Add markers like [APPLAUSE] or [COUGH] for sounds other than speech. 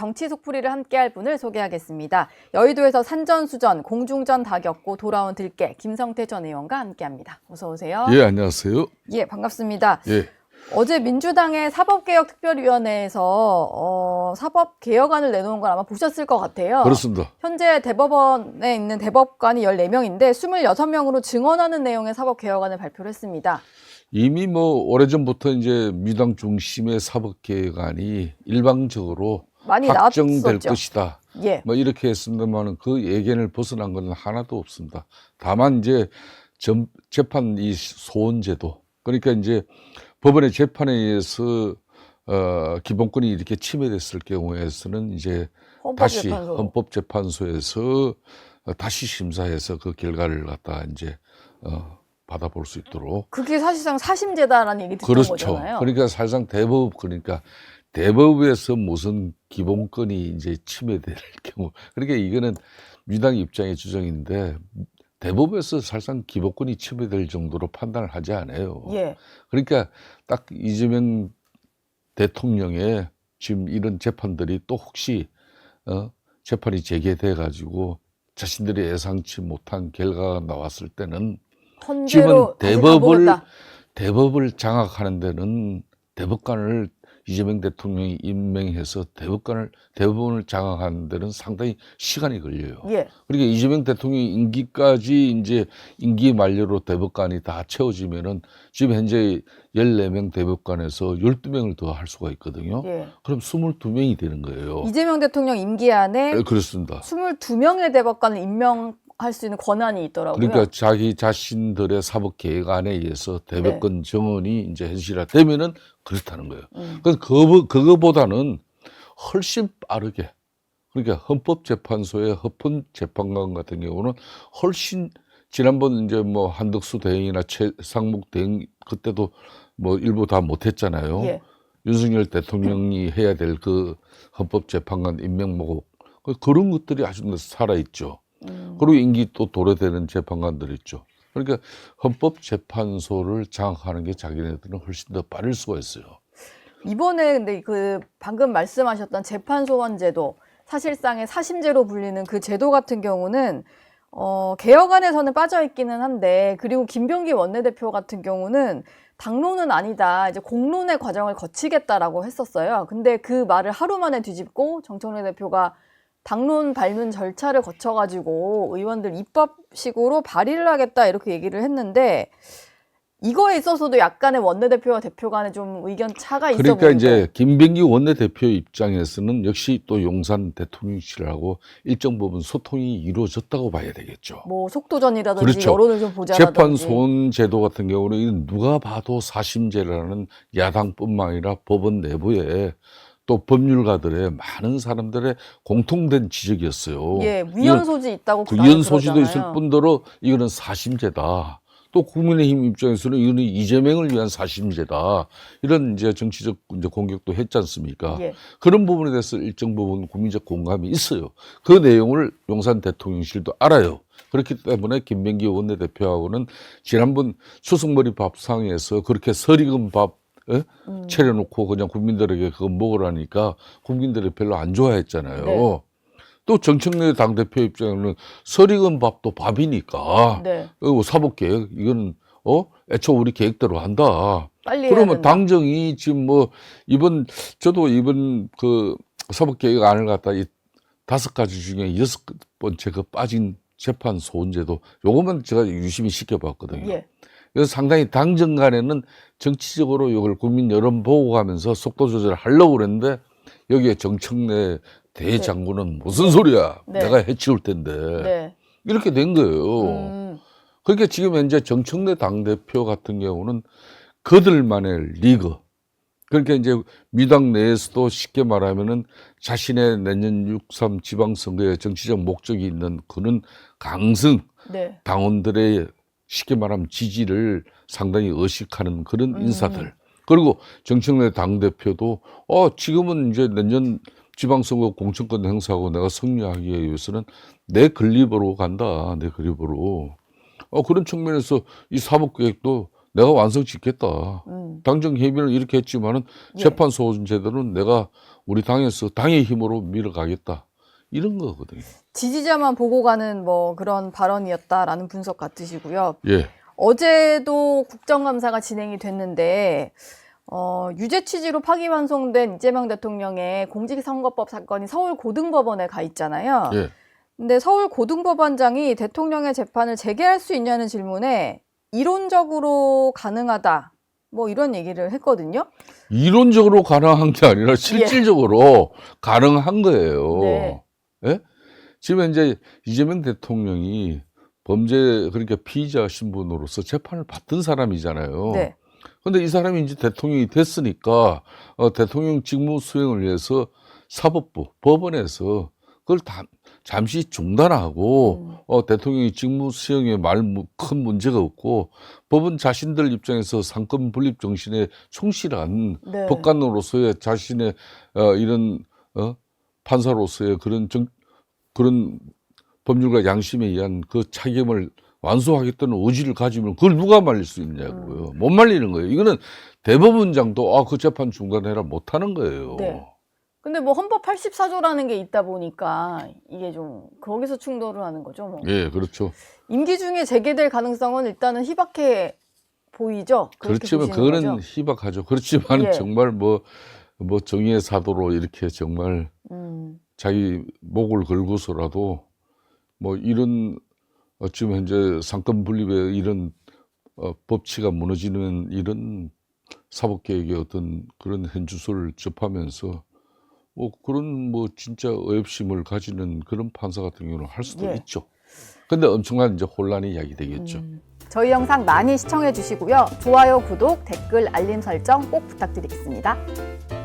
정치 속풀이를 함께할 분을 소개하겠습니다. 여의도에서 산전수전, 공중전 다 겪고 돌아온 들깨 김성태 전 의원과 함께합니다. 어서 오세요. 예, 안녕하세요. 예, 반갑습니다. 예. 어제 민주당의 사법개혁특별위원회에서 어, 사법개혁안을 내놓은 걸 아마 보셨을 것 같아요. 그렇습니다. 현재 대법원에 있는 대법관이 14명인데 26명으로 증언하는 내용의 사법개혁안을 발표를 했습니다. 이미 뭐 오래전부터 이제 민주당 중심의 사법개혁안이 일방적으로 많이 확정될 나왔었죠. 것이다. 예. 뭐 이렇게 했습니다만은 그 예견을 벗어난 것은 하나도 없습니다. 다만 이제 전, 재판 이 소원제도 그러니까 이제 법원의 재판에 의해서 어, 기본권이 이렇게 침해됐을 경우에서는 이제 다시 헌법재판소. 헌법재판소에서 어, 다시 심사해서 그 결과를 갖다 이제 어, 받아볼 수 있도록 그게 사실상 사심제다라는 얘기 듣는 그렇죠. 거잖아요. 그러니까 사실상 대법 그러니까 대법에서 무슨 기본권이 이제 침해될 [LAUGHS] 경우 그러니까 이거는 민주당 입장의 주장인데 대법에서 사실상 기본권이 침해될 정도로 판단을 하지 않아요. 예. 그러니까 딱 이재명 대통령의 지금 이런 재판들이 또 혹시 어, 재판이 재개돼 가지고 자신들이 예상치 못한 결과가 나왔을 때는 다시 대법을. 대법을 장악하는 데는 대법관을 이재명 대통령이 임명해서 대법관을 대법원을 장악하는 데는 상당히 시간이 걸려요. 예. 그러니까 이재명 대통령 임기까지 이제 임기 만료로 대법관이 다 채워지면은 지금 현재 14명 대법관에서 12명을 더 할 수가 있거든요. 예. 그럼 22명이 되는 거예요. 이재명 대통령 임기 안에 네, 그렇습니다. 22명의 대법관을 임명 할 수 있는 권한이 있더라고요. 그러니까 자기 자신들의 사법 계획 안에 의해서 네. 대법관 정원이 이제 현실화되면은 그렇다는 거예요. 음. 그 그거, 그거보다는 훨씬 빠르게 그러니까 헌법재판소의 헌법 재판관 같은 경우는 훨씬 지난번 이제 뭐 한덕수 대행이나 최상목 대행 그때도 뭐 일부 다 못했잖아요. 예. 윤석열 대통령이 해야 될 그 헌법재판관 임명목 그- 그런 것들이 아주 살아 있죠. 음. 그리고 임기 또 도래되는 재판관들 있죠. 그러니까 헌법재판소를 장악하는 게 자기네들은 훨씬 더 빠를 수가 있어요. 이번에 근데 그 방금 말씀하셨던 재판소원제도 사실상의 사심제로 불리는 그 제도 같은 경우는 어, 개혁안에서는 빠져 있기는 한데 그리고 김병기 원내대표 같은 경우는 당론은 아니다 이제 공론의 과정을 거치겠다라고 했었어요. 근데 그 말을 하루 만에 뒤집고 정청래 대표가 당론 발문 절차를 거쳐가지고 의원들 입법식으로 발의를 하겠다 이렇게 얘기를 했는데 이거에 있어서도 약간의 원내대표와 대표 간에 좀 의견 차가 있어 그러니까 보이고 이제 김병기 원내대표 입장에서는 역시 또 용산 대통령실하고 일정 부분 소통이 이루어졌다고 봐야 되겠죠. 뭐 속도전이라든지 그렇죠. 여론을 좀 보자라든지 재판 소원 제도 같은 경우는 누가 봐도 사심제라는 야당뿐만 아니라 법원 내부에 또 법률가들의 많은 사람들의 공통된 지적이었어요. 예 위헌 소지 있다고 그 당연히 위헌 소지도 있을. 뿐더러 이거는 사심제다. 또 국민의힘 입장에서는 이거는 이재명을 위한 사심제다. 이런 이제 정치적 이제 공격도 했지 않습니까? 예. 그런 부분에 대해서 일정 부분 국민적 공감이 있어요. 그 내용을 용산 대통령실도 알아요. 그렇기 때문에 김병기 원내대표하고는 지난번 추석머리 밥상에서 그렇게 설익은 밥 예? 음. 차려놓고 그냥 국민들에게 그거 먹으라니까 국민들이 별로 안 좋아했잖아요. 네. 또 정청래 당 대표 입장에는 설익은 밥도 밥이니까 네 어, 사법개혁 이거는 어 애초 우리 계획대로 한다. 그러면. 당정이 지금 뭐 이번 저도 이번 그 사법개혁 안을 갖다 이 다섯 가지 중에 여섯 번째 그 빠진 재판 소원제도 요것만 제가 유심히 시켜봤거든요. 예. 그래서 상당히 당정 간에는 정치적으로 이걸 국민 여론 보고 가면서 속도 조절을 하려고 그랬는데 여기에 정청래 대장군은 무슨 소리야? 네. 내가 해치울 텐데 네. 이렇게 된 거예요. 음. 그러니까 지금 현재 정청래 당대표 같은 경우는 그들만의 리그. 그러니까 이제 미당 내에서도 쉽게 말하면은 자신의 내년 6.3 지방선거에 정치적 목적이 있는 그는 강성 네. 당원들의 쉽게 말하면 지지를 상당히 의식하는 그런 음. 인사들. 그리고 정청래 당대표도 어, 지금은 이제 내년 지방선거 공천권 행사하고 내가 승리하기 위해서는 내 건립으로 간다. 내 건립으로. 어, 그런 측면에서 이 사법계획도 내가 완성 짓겠다. 음. 당정 협의를 이렇게 했지만은 예. 재판 소원 제도는 내가 우리 당에서 당의 힘으로 밀어가겠다 이런 거거든요. 지지자만 보고 가는 뭐 그런 발언이었다라는 분석 같으시고요. 예, 어제도 국정감사가 진행이 됐는데 어, 유죄 취지로 파기환송된 이재명 대통령의 공직선거법 사건이 서울 고등법원에 가 있잖아요. 예. 근데 서울 고등법원장이 대통령의 재판을 재개할 수 있냐는 질문에 이론적으로 가능하다. 뭐 이런 얘기를 했거든요. 이론적으로 가능한 게 아니라 실질적으로 가능한 거예요. 네. 예? 지금 이제 이재명 대통령이 범죄 그러니까 피의자 신분으로서 재판을 받던 사람이잖아요. 네. 근데 이 사람이 이제 대통령이 됐으니까 어, 대통령 직무 수행을 위해서 사법부 법원에서 그걸 다, 잠시 중단하고 음. 어, 대통령이 직무 수행에 말 큰 문제가 없고 법원 자신들 입장에서 상권 분립 정신에 충실한 네. 법관으로서의 자신의 어, 이런 어, 판사로서의 그런 정, 그런 법률과 양심에 의한 그 책임을 완수하겠다는 의지를 가지면 그걸 누가 말릴 수 있냐고요. 음. 못 말리는 거예요. 이거는 대법원장도 아 그 재판 중단해라 못 하는 거예요. 네. 근데 뭐 헌법 84조라는 게 있다 보니까 이게 좀 거기서 충돌을 하는 거죠. 뭐. 예, 그렇죠. 임기 중에 재개될 가능성은 일단은 희박해 보이죠. 그렇지만 그거는? 희박하죠. 그렇지만 예. 정말 뭐, 뭐 정의의 사도로 이렇게 정말 음, 자기 목을 걸고서라도 뭐 이런 어, 지금 현재 상권 분립의 이런 어, 법치가 무너지는 이런 사법개혁의 어떤 그런 현주소를 접하면서 뭐 그런 뭐 진짜 의협심을 가지는 그런 판사 같은 경우는 할 수도 예. 있죠. 근데 엄청난 이제 혼란이 야기되겠죠. 음. 저희 영상 많이 시청해 주시고요. 좋아요, 구독, 댓글, 알림 설정 꼭 부탁드리겠습니다.